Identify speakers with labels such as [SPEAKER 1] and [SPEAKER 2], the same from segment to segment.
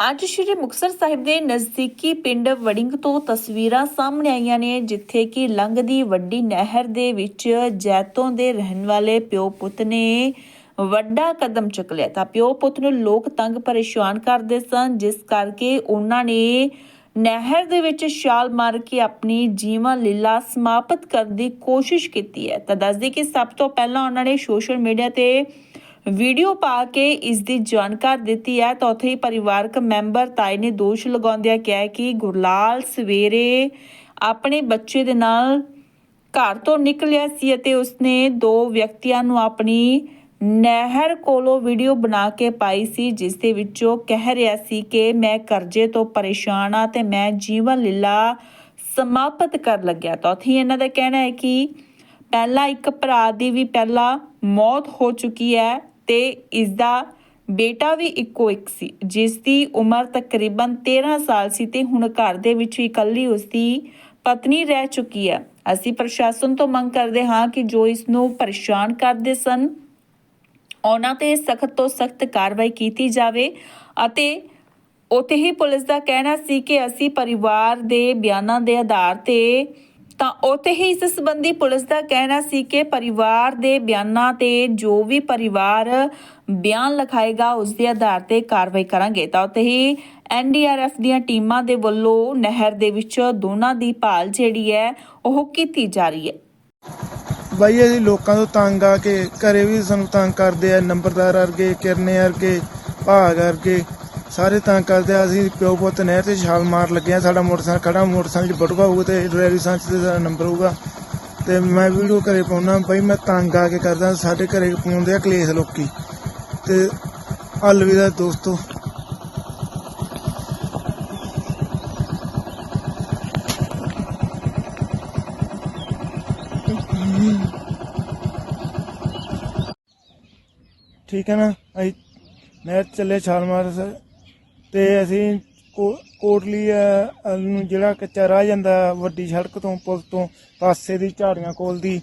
[SPEAKER 1] ਅੱਜ ਸ਼੍ਰੀ ਮੁਕਤਸਰ ਸਾਹਿਬ ਦੇ ਨਜ਼ਦੀਕੀ ਪਿੰਡ ਵੜਿੰਗ ਤੋਂ ਤਸਵੀਰਾਂ ਸਾਹਮਣੇ ਆਈਆਂ ਨੇ, ਜਿੱਥੇ ਕਿ ਲੰਘਦੀ ਵੱਡੀ ਨਹਿਰ ਦੇ ਵਿੱਚ ਜੈਤੋਂ ਦੇ ਰਹਿਣ ਵਾਲੇ ਪਿਓ ਪੁੱਤ ਨੇ ਵੱਡਾ ਕਦਮ ਚੁੱਕ ਲਿਆ। ਤਾਂ ਪਿਓ ਪੁੱਤ ਨੂੰ ਲੋਕ ਤੰਗ ਪਰੇਸ਼ਾਨ ਕਰਦੇ ਸਨ, ਜਿਸ ਕਰਕੇ ਉਹਨਾਂ ਨੇ ਨਹਿਰ ਦੇ ਵਿੱਚ ਛਾਲ ਮਾਰ ਕੇ ਆਪਣੀ ਜੀਵਨ ਲੀਲਾ ਸਮਾਪਤ ਕਰਨ ਦੀ ਕੋਸ਼ਿਸ਼ ਕੀਤੀ ਹੈ। ਤਾਂ ਦੱਸਦੀ ਕਿ ਸਭ ਤੋਂ ਪਹਿਲਾਂ ਉਹਨਾਂ ਨੇ ਸੋਸ਼ਲ ਮੀਡੀਆ ਤੇ ਵੀਡੀਓ ਪਾ ਕੇ ਇਸ ਦੀ ਜਾਣਕਾਰੀ ਦਿੱਤੀ ਹੈ ਤਾਂ ਉੱਥੇ ਹੀ ਪਰਿਵਾਰਕ ਮੈਂਬਰ ਤਾਏ ਨੇ ਦੋਸ਼ ਲਗਾਉਂਦਿਆਂ ਕਿਹਾ ਕਿ ਗੁਰਲਾਲ ਸਵੇਰੇ ਆਪਣੇ ਬੱਚੇ ਦੇ ਨਾਲ ਘਰ ਤੋਂ ਨਿਕਲਿਆ ਸੀ ਅਤੇ ਉਸਨੇ ਦੋ ਵਿਅਕਤੀਆਂ ਨੂੰ ਆਪਣੀ ਨਹਿਰ ਕੋਲੋਂ ਵੀਡੀਓ ਬਣਾ ਕੇ ਪਾਈ ਸੀ, ਜਿਸ ਦੇ ਵਿੱਚੋਂ ਕਹਿ ਰਿਹਾ ਸੀ ਕਿ ਮੈਂ ਕਰਜ਼ੇ ਤੋਂ ਪਰੇਸ਼ਾਨ ਆ ਤੇ ਮੈਂ ਜੀਵਨ ਲੀਲਾ ਸਮਾਪਤ ਕਰ ਲੱਗਿਆ। ਤਾਂ ਉੱਥੇ ਹੀ ਇਹਨਾਂ ਦਾ ਕਹਿਣਾ ਹੈ ਕਿ ਪਹਿਲਾਂ ਇੱਕ ਭਰਾ ਦੀ ਵੀ ਪਹਿਲਾਂ ਮੌਤ ਹੋ ਚੁੱਕੀ ਹੈ ਤੇ ਇਸ ਦਾ ਬੇਟਾ ਵੀ ਇੱਕੋ ਇੱਕ ਸੀ ਜਿਸ ਦੀ ਉਮਰ ਤਕਰੀਬਨ 13 ਸਾਲ ਸੀ ਤੇ ਹੁਣ ਘਰ ਦੇ ਵਿੱਚ ਇਕੱਲੀ ਉਸ ਦੀ ਪਤਨੀ ਰਹਿ ਚੁੱਕੀ ਹੈ। ਅਸੀਂ ਪ੍ਰਸ਼ਾਸਨ ਤੋਂ ਮੰਗ ਕਰਦੇ ਹਾਂ ਕਿ ਜੋ ਇਸ ਨੂੰ ਪਰੇਸ਼ਾਨ ਕਰਦੇ ਸਨ, ਉਹਨਾਂ ਤੇ ਸਖਤ ਤੋਂ ਸਖਤ ਕਾਰਵਾਈ ਕੀਤੀ ਜਾਵੇ ਅਤੇ ਉੱਥੇ ਹੀ ਪੁਲਿਸ ਦਾ ਕਹਿਣਾ ਸੀ ਕਿ ਅਸੀਂ ਪਰਿਵਾਰ ਦੇ ਬਿਆਨਾਂ ਦੇ ਆਧਾਰ ਤੇ ਤਾਂ ਉੱਥੇ ਹੀ ਇਸ ਸੰਬੰਧੀ ਪੁਲਿਸ ਦਾ ਕਹਿਣਾ ਸੀ ਕਿ ਪਰਿਵਾਰ ਦੇ ਬਿਆਨਾਂ ਤੇ ਜੋ ਵੀ ਪਰਿਵਾਰ ਬਿਆਨ ਲਿਖਾਏਗਾ, ਉਸ ਦੇ ਆਧਾਰ ਤੇ ਕਾਰਵਾਈ ਕਰਾਂਗੇ। ਤਾਂ ਉੱਥੇ ਹੀ ਐਨਡੀਆਰਐਫ ਦੀਆਂ ਟੀਮਾਂ ਦੇ ਵੱਲੋਂ ਨਹਿਰ ਦੇ ਵਿੱਚ ਦੋਨਾਂ ਦੀ ਭਾਲ ਜਿਹੜੀ ਹੈ, ਉਹ ਕੀਤੀ ਜਾ ਰਹੀ ਹੈ।
[SPEAKER 2] ਬਾਈ ਅਸੀਂ ਲੋਕਾਂ ਤੋਂ ਤੰਗ ਆ ਕੇ ਘਰੇ ਵੀ ਸਾਨੂੰ ਤੰਗ ਕਰਦੇ ਆ, ਨੰਬਰਦਾਰ ਵਰਗੇ, ਕਿਰਨੇ ਵਰਗੇ, ਭਾਗ ਵਰਗੇ। ਸਾਰੇ ਤੰਗ ਕਰਦੇ ਆ, ਅਸੀਂ ਪਿਓ ਪੁੱਤ ਨਹਿਰ ਤੇ ਛਾਲ ਮਾਰ ਲੱਗੇ ਆ, ਸਾਡਾ ਮੋਟਰਸਾਈਕਲ ਖੜਾ, ਮੋਟਰਸਾਈਕਲ 'ਚ ਬਟੂਆ ਹੋਊਗਾ ਤੇ ਡਰਾਈਵਰੀ ਸਾਂਚ ਤੇ ਸਾਡਾ ਨੰਬਰ ਹੋਊਗਾ। ਤੇ ਮੈਂ ਵੀਡੀਓ ਘਰੇ ਪਾਉਣਾ ਬਈ ਮੈਂ ਤੰਗ ਆ ਕੇ ਕਰਦਾ, ਸਾਡੇ ਘਰੇ ਪਾਉਂਦੇ ਆ ਕਲੇਸ਼ ਲੋਕੀ। ਤੇ ਅਲਵਿਦਾ ਦੋਸਤੋ। ਠੀਕ ਹੈ ਨਾ? ਅਸੀਂ ਨਹਿਰ ਚੱਲੇ, ਛਾਲ ਮਾਰ ਸ- ਤੇ ਅਸੀਂ ਕੋ- ਕੋਟਲੀ ਅ, ਨੂੰ ਜਿਹੜਾ ਕੱਚਾ ਰਾਹ ਜਾਂਦਾ ਵੱਡੀ ਸੜਕ ਤੋਂ ਪੁਲ ਤੋਂ ਪਾਸੇ ਦੀ ਝਾੜੀਆਂ ਕੋਲ ਦੀ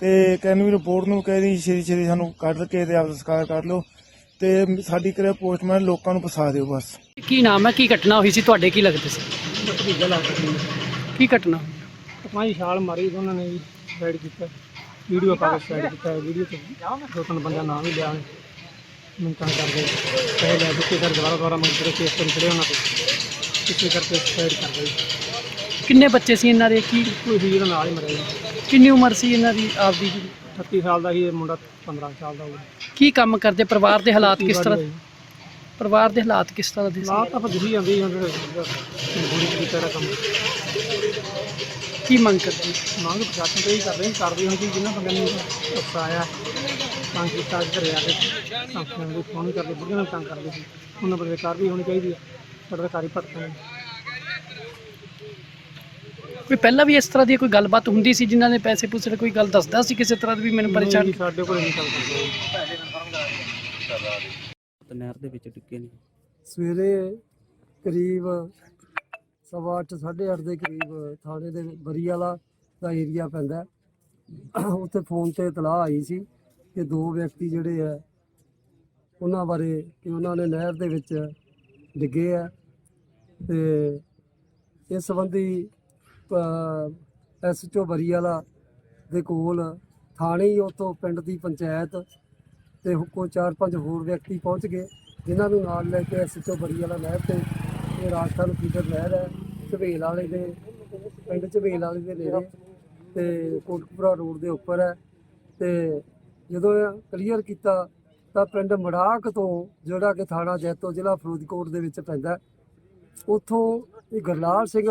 [SPEAKER 2] ਤੇ ਕਹਿੰਦੇ ਵੀ ਰਿਪੋਰਟ ਨੂੰ ਕਹਿੰਦੀ ਛੇਤੀ ਛੇਤੀ ਸਾਨੂੰ ਕੱਢ ਕੇ ਤੇ ਆਪਦਾ ਸਕਾਰ ਕਰ ਲਓ ਤੇ ਸਾਡੀ ਕਰੇ ਪੋਸਟਮੈਨ ਲੋਕਾਂ ਨੂੰ ਫਸਾ ਦਿਓ ਬਸ।
[SPEAKER 3] ਕੀ ਨਾਮ ਹੈ? ਕੀ ਘਟਨਾ ਹੋਈ ਸੀ? ਤੁਹਾਡੇ ਕੀ ਲੱਗਦੇ ਸੀ?
[SPEAKER 4] ਭਤੀਜਾ
[SPEAKER 3] ਕੀ ਘਟਨਾ?
[SPEAKER 4] ਪੰਜ ਛਾਲ ਮਾਰੀ ਤੇ ਉਹਨਾਂ ਨੇ ਵੀ ਸਾਈਡ ਕੀਤਾ। ਵੀਡੀਓ ਪਾ ਕੇ ਸਾਈਡ ਕੀਤਾ ਵੀਡੀਓ ਤੇ ਦੋ ਤਿੰਨ ਬੰਦਿਆਂ ਨਾਮ ਵੀ ਲਿਆ ਤਾਂ ਕਰਦੇ ਕਹੇ ਲੈ ਦੁੱਕੇ ਕਰ ਦੁਬਾਰਾ ਦੁਬਾਰਾ ਮੰਗ ਕੇ ਕੇਸ ਤੋਂ ਚੜੇ ਉਹਨਾਂ ਤੇ। ਕਿਸੇ ਕਰਕੇ ਸਾਈਡ ਕਰ ਗਈ
[SPEAKER 3] ਕਿੰਨੇ ਬੱਚੇ ਸੀ ਇਹਨਾਂ ਦੇ? ਕੀ
[SPEAKER 4] ਕੋਈ ਜਿਹੜਾ ਨਾਲ ਹੀ ਮਰਿਆ ਜੀ।
[SPEAKER 3] ਕਿੰਨੀ ਉਮਰ ਸੀ ਇਹਨਾਂ ਦੀ ਆਪਦੀ? ਜੀ?
[SPEAKER 4] 38 ਸਾਲ ਦਾ ਸੀ ਇਹ ਮੁੰਡਾ 15 ਸਾਲ ਦਾ ਹੋਊਗਾ।
[SPEAKER 3] ਕੀ ਕੰਮ ਕਰਦੇ? ਪਰਿਵਾਰ ਦੇ ਹਾਲਾਤ ਕਿਸ ਤਰ੍ਹਾਂ। ਪਰਿਵਾਰ ਦੇ ਹਾਲਾਤ ਕਿਸ ਤਰ੍ਹਾਂ ਦੇ ਸੀ?
[SPEAKER 4] ਹਾਲਾਤ ਤਾਂ ਭੱਜੀ ਜਾਂਦੀ ਹੁਣ ਬੁੜੀ ਦੀ ਤਰ੍ਹਾਂ ਕੰਮ।
[SPEAKER 3] ਕੀ ਮੰਗ ਕਰਦੇ?
[SPEAKER 4] ਮੰਗ ਪ੍ਰਸ਼ਾਸਨ ਤੋਂ ਹੀ ਕਰਦੇ ਹਾਂ ਕਰਦੇ ਹਾਂ ਕਿ ਜਿਨ੍ਹਾਂ ਬੰਦਿਆਂ ਨੂੰ ਫਸਾਇਆ ਤਾਂ ਕੀਤਾ ਘਰੇ ਆ ਕੇ। ਸੰਸਥਾਨ ਦੇ ਫੋਨ ਕਰਦੇ ਬੁੱਢਿਆਂ ਨੂੰ ਤੰਗ ਕਰਦੇ ਸੀ। ਉਹਨਾਂ ਬੰਦੇ ਕਾਰ ਵੀ ਹੋਣੀ ਚਾਹੀਦੀ ਹੈ ਸਰਕਾਰੀ ਭਰਤੀ
[SPEAKER 3] ਕੋਈ ਪਹਿਲਾਂ ਵੀ ਇਸ ਤਰ੍ਹਾਂ ਦੀ ਕੋਈ ਗੱਲਬਾਤ ਹੁੰਦੀ ਸੀ ਜਿਨ੍ਹਾਂ ਨੇ ਪੈਸੇ ਪੂਸੇ ਕੋਈ ਗੱਲ ਦੱਸਦਾ ਸੀ ਕਿਸੇ ਤਰ੍ਹਾਂ ਦੀ ਵੀ ਮੈਨੂੰ ਪਰੇਸ਼ਾਨ
[SPEAKER 4] ਨਹੀਂ, ਸਾਡੇ ਕੋਲ ਨਹੀਂ ਚੱਲ ਸਕਦੇ
[SPEAKER 5] ਨਹਿਰ ਦੇ ਵਿੱਚ ਡਿੱਗੇ ਨੇ।
[SPEAKER 6] ਸਵੇਰੇ ਕਰੀਬ ਸਵਾ ਅੱਠ, ਸਾਢੇ ਅੱਠ ਦੇ ਕਰੀਬ ਥਾਣੇ ਦੇ ਬਰੀ ਵਾਲਾ ਦਾ ਏਰੀਆ ਪੈਂਦਾ। ਉੱਥੇ ਫੋਨ ਤੇ ਇਤਲਾਹ ਆਈ ਸੀ। ਕਿ ਦੋ ਵਿਅਕਤੀ ਜਿਹੜੇ ਆ, ਉਹਨਾਂ ਬਾਰੇ ਕਿ ਉਹਨਾਂ ਨੇ ਨਹਿਰ ਦੇ ਵਿੱਚ ਡਿੱਗੇ ਆ ਤੇ ਇਸ ਸੰਬੰਧੀ ਐਸਐਚਓ ਬਰੀ ਦੇ ਕੋਲ ਥਾਣੇ ਹੀ ਉੱਥੋਂ ਪਿੰਡ ਦੀ ਪੰਚਾਇਤ ਤੇ ਕੋ ਚਾਰ ਪੰਜ ਹੋਰ ਵਿਅਕਤੀ ਪਹੁੰਚ ਗਏ, ਜਿਨ੍ਹਾਂ ਨੂੰ ਨਾਲ ਲੈ ਕੇ ਐਸਐਚਓ ਬਰੀ ਵਾਲਾ ਨਹਿਰ ਤੇ ਇਹ ਰਾਜਸਥਾਨ ਫੀਡਰ ਨਹਿਰ ਹੈ, ਝਵੇਲ ਵਾਲੇ ਦੇ, ਪਿੰਡ ਝਵੇਲ ਵਾਲੇ ਦੇ ਨੇੜੇ ਤੇ ਕੋਟਕਪੁਰਾ ਰੋਡ ਦੇ ਉੱਪਰ ਹੈ ਤੇ ਜਦੋਂ ਕਲੀਅਰ ਕੀਤਾ ਤਾਂ ਪਿੰਡ ਮੜਾਕ ਤੋਂ ਜਿਹੜਾ ਕਿ ਥਾਣਾ ਜੈਤੋ ਜ਼ਿਲ੍ਹਾ ਫਰੀਦਕੋਟ ਦੇ ਵਿੱਚ ਪੈਂਦਾ ਹੈ, ਉੱਥੋਂ ਇਹ ਗਰਲਾਲ ਸਿੰਘ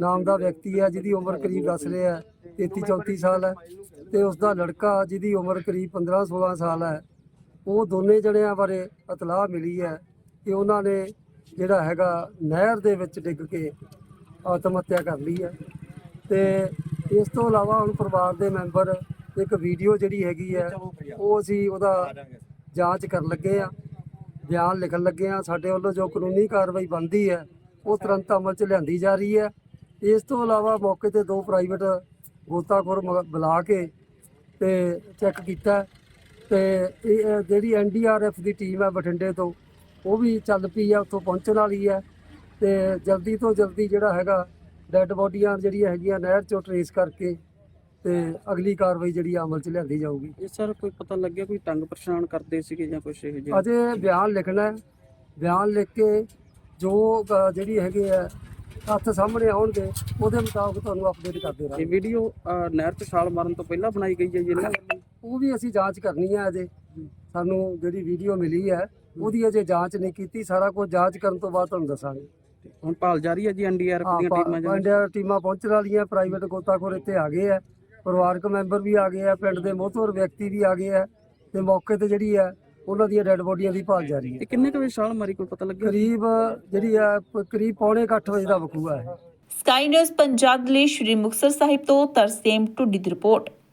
[SPEAKER 6] ਨਾਮ ਦਾ ਵਿਅਕਤੀ ਹੈ ਜਿਹਦੀ ਉਮਰ ਕਰੀਬ ਦੱਸ ਰਿਹਾ 33 34 ਸਾਲ ਹੈ ਤੇ ਉਸ ਦਾ ਲੜਕਾ ਜਿਹਦੀ ਉਮਰ ਕਰੀਬ 15 16 ਸਾਲ ਹੈ ਉਹ ਦੋਨੇ ਜਣਿਆਂ ਬਾਰੇ ਇਤਲਾਹ ਮਿਲੀ ਹੈ ਕਿ ਉਹਨਾਂ ਨੇ ਜਿਹੜਾ ਹੈਗਾ ਨਹਿਰ ਦੇ ਵਿੱਚ ਡਿੱਗ ਕੇ ਆਤਮ ਹੱਤਿਆ ਕਰ ਲਈ ਹੈ ਤੇ ਇਸ ਤੋਂ ਇਲਾਵਾ ਹੁਣ ਪਰਿਵਾਰ ਦੇ ਮੈਂਬਰ ਇੱਕ ਵੀਡੀਓ ਜਿਹੜੀ ਹੈਗੀ ਹੈ ਉਹ ਅਸੀਂ ਉਹਦਾ ਜਾਂਚ ਕਰਨ ਲੱਗੇ ਆ ਬਿਆਨ ਲਿਖਣ ਲੱਗੇ ਆ ਸਾਡੇ ਵੱਲੋਂ ਜੋ ਕਾਨੂੰਨੀ ਕਾਰਵਾਈ ਬਣਦੀ ਹੈ ਉਹ ਤੁਰੰਤ ਅਮਲ 'ਚ ਲਿਆਂਦੀ ਜਾ ਰਹੀ ਹੈ। ਇਸ ਤੋਂ ਇਲਾਵਾ ਮੌਕੇ ਤੇ ਦੋ ਪ੍ਰਾਈਵੇਟ ਗੋਤਾਖੋਰ ਮ- ਬੁਲਾ ਕੇ ਤੇ ਚੈੱਕ ਕੀਤਾ। ਤੇ ਇਹ ਅ, ਜਿਹੜੀ ਐਨਡੀਆਰਐਫ ਦੀ ਟੀਮ ਹੈ ਬਠਿੰਡੇ ਤੋਂ ਉਹ ਵੀ ਚੱਲ ਪਈ ਆ ਉੱਥੋਂ ਪਹੁੰਚਣ ਵਾਲੀ ਹੈ। ਤੇ ਜਲਦੀ ਤੋਂ ਜਲਦੀ ਜਿਹੜਾ ਹੈਗਾ ਡੈੱਡ ਬੋਡੀਆਂ ਜਿਹੜੀਆਂ ਹੈਗੀਆਂ ਨਹਿਰ ਚੋਂ ਟਰੇਸ ਕਰਕੇ ਤੇ ਅਗਲੀ ਕਾਰਵਾਈ ਜਿਹੜੀ ਆ ਅਮਲ 'ਚ ਲਿਆਂਦੀ ਜਾਊਗੀ।
[SPEAKER 5] ਇਹ ਸਰ ਕੋਈ ਪਤਾ ਲੱਗਿਆ ਕੋਈ ਤੰਗ ਪਰੇਸ਼ਾਨ ਕਰਦੇ ਸੀਗੇ ਜਾਂ ਕੁਝ ਇਹ ਜਿਹਾ?
[SPEAKER 6] ਅਜੇ ਬਿਆਨ ਲਿਖਣਾ ਹੈ। ਬਿਆਨ ਲਿਖ ਕੇ ਜੋ ਅ, ਜਿਹੜੀ ਹੈਗੇ ਆ ਤੱਥ ਸਾਹਮਣੇ ਆਉਣਗੇ ਉਹਦੇ ਮੁਤਾਬਕ ਤੁਹਾਨੂੰ ਅਪਡੇਟ ਕਰਦੇ
[SPEAKER 5] ਇਹ
[SPEAKER 6] ਰਹਾਂਗੇ
[SPEAKER 5] ਵੀਡੀਓ ਨਹਿਰ 'ਚ ਛਾਲ ਮਾਰਨ ਤੋਂ ਪਹਿਲਾਂ ਬਣਾਈ ਗਈ ਹੈ ਜੀ ਇਹਨਾਂ ਵੱਲੋਂ
[SPEAKER 6] ਉਹ ਵੀ ਅਸੀਂ ਜਾਂਚ ਕਰਨੀ ਹੈ ਅਜੇ। ਸਾਨੂੰ ਜਿਹੜੀ ਵੀਡੀਓ ਮਿਲੀ ਹੈ ਉਹਦੀ ਅਜੇ ਜਾਂਚ ਨਹੀਂ ਕੀਤੀ। ਸਾਰਾ ਕੁਝ ਜਾਂਚ ਕਰਨ ਤੋਂ ਬਾਅਦ ਤੁਹਾਨੂੰ ਦੱਸਾਂਗੇ।
[SPEAKER 5] ਹੁਣ ਭਾਲ ਜਾਰੀ ਹੈ ਜੀ ਐਨਡੀਆਰਐਫ ਦੀਆਂ ਟੀਮਾਂ ਜਿਹੜੀਆਂ
[SPEAKER 6] ਪੰਡਿਆ ਟੀਮਾਂ ਪਹੁੰਚਣ ਵਾਲੀਆਂ ਪ੍ਰਾਈਵੇਟ ਗੋਤਾਖੋਰ ਇੱਥੇ ਆ ਗਏ ਆ ਪਰਿਵਾਰਕ ਮੈਂਬਰ ਵੀ ਆ ਗਏ ਆ ਪਿੰਡ ਦੇ ਮੋਹਤਵਰ ਵਿਅਕਤੀ ਵੀ ਆ ਗਏ ਆ ਤੇ ਮੌਕੇ ਤੇ ਜਿਹੜੀ ਹੈ ਉਹਨਾਂ ਦੀਆਂ ਡੈੱਡ ਬੋਡੀਆਂ ਦੀ ਭਾਲ ਜਾਰੀ ਹੈ।
[SPEAKER 5] ਇਹ ਕਿੰਨੇ ਕੁ ਵਜੇ ਛਾਲ ਮਾਰੀ ਕੋਈ ਪਤਾ ਲੱਗਿਆ?
[SPEAKER 6] ਕਰੀਬ ਜਿਹੜੀ ਹੈ ਪ- ਕਰੀਬ ਪੌਣੇ ਕੁ ਅੱਠ ਵਜੇ ਦਾ ਵਕੂਆ ਹੈ।
[SPEAKER 1] ਸਕਾਈ ਨਿਊਜ਼ ਪੰਜਾਬ ਦੇ ਲਈ ਸ਼੍ਰੀ ਮੁਕਤਸਰ ਸਾਹਿਬ ਤੋਂ ਤਰਸੇਮ ਟੁੱਡੀ ਦੀ ਰਿਪੋਰਟ।